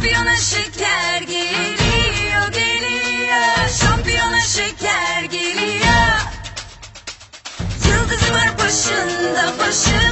Şampiyona şeker geliyor geliyor. Şampiyona şeker geliyor. Yıldız var başında. başım